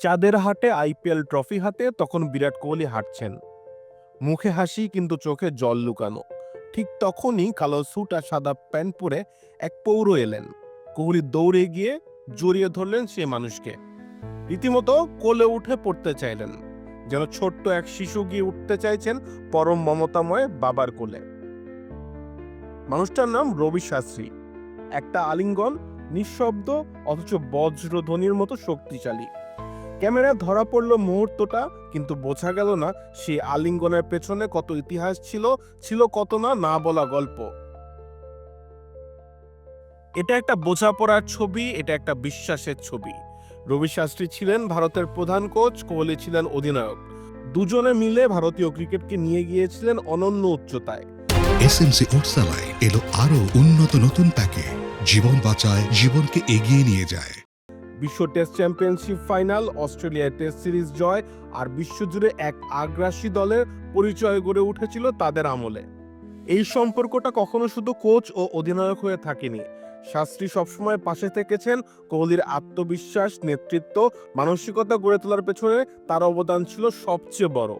চাঁদের হাটে IPL trophy হাতে তখন বিরাট কোহলি হাঁটছেন। মুখে হাসি কিন্তু চোখে জল লুকানো। ঠিক তখনই কালো স্যুট আর সাদা প্যান্ট পরে এক পৌর এলেন। কোহলি দৌড়ে গিয়ে জড়িয়ে ধরলেন সে মানুষকে। রীতিমতো কোলে উঠে পড়তে চাইলেন। যেন ছোট্ট এক শিশু গিয়ে উঠতে চাইছেন পরম মমতাময় বাবার কোলে। মানুষটার নাম রবি শাস্ত্রী। একটা আলিঙ্গন, নিঃশব্দ, অথচ বজ্রধ্বনির মতো শক্তিশালী। ক্যামেরায় ধরা পড়ল মুহূর্তটা, কিন্তু বোঝা গেল না সেই আলিঙ্গনের পেছনে কত ইতিহাস ছিল ছিল কত না না বলা গল্প। এটা একটা বোঝাপড়ার ছবি, এটা একটা বিশ্বাসের ছবি। রবি শাস্ত্রী ছিলেন ভারতের প্রধান কোচ, কোহলি ছিলেন অধিনায়ক। দুজনে মিলে ভারতীয় ক্রিকেটকে নিয়ে গিয়েছিলেন অনন্য উচ্চতায়। এসএমসি ওটসালাই এলো আরও উন্নত নতুন প্যাকে। জীবন বাঁচায়, জীবনকে এগিয়ে নিয়ে যায়। বিশ্ব টেস্ট চ্যাম্পিয়নশিপ ফাইনাল অস্ট্রেলিয়ার টেস্ট সিরিজ জয় আর বিশ্বজুড়ে এক আগ্রাসী দলের পরিচয় গড়ে উঠেছিল তাদের আমলে। এই সম্পর্কটা কখনো শুধু কোচ ও অধিনায়ক হয়ে থাকেনি। শাস্ত্রী সবসময় পাশে থেকেছেন, কোহলির আত্মবিশ্বাস, নেতৃত্ব, মানসিকতা গড়ে তোলার পেছনে তার অবদান ছিল সবচেয়ে বড়।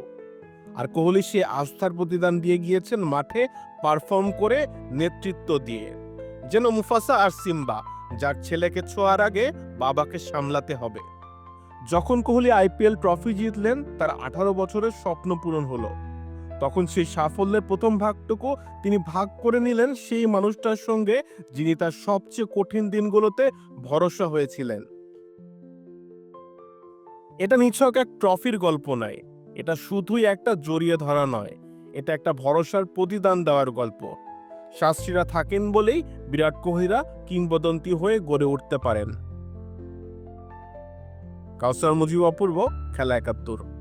আর কোহলি সে আস্থার প্রতিদান দিয়ে গিয়েছেন মাঠে পারফর্ম করে নেতৃত্ব দিয়ে। যেন মুফাসা আর সিম্বা যার ছেলেকে ছোঁয়ার আগে বাবাকে সামলাতে হবে। যখন কোহলি আইপিএল ট্রফি জিতলেন, তার আঠারো বছরের স্বপ্ন পূরণ হলো। তখন সেই সাফল্যের প্রথম ভাগটুকু তিনি ভাগ করে নিলেন সেই মানুষটার সঙ্গে, যিনি তার সবচেয়ে কঠিন দিনগুলোতে ভরসা হয়েছিলেন। এটা নিছক এক ট্রফির গল্প নয়। এটা শুধুই একটা জড়িয়ে ধরা নয়। এটা একটা ভরসার প্রতিদান দেওয়ার গল্প। শাস্ত্রীরা থাকেন বলেই বিরাট কোহলিরা কিংবদন্তি হয়ে গড়ে উঠতে পারেন। কাউসার মুজিব অপূর্ব, খেলা একাত্তর।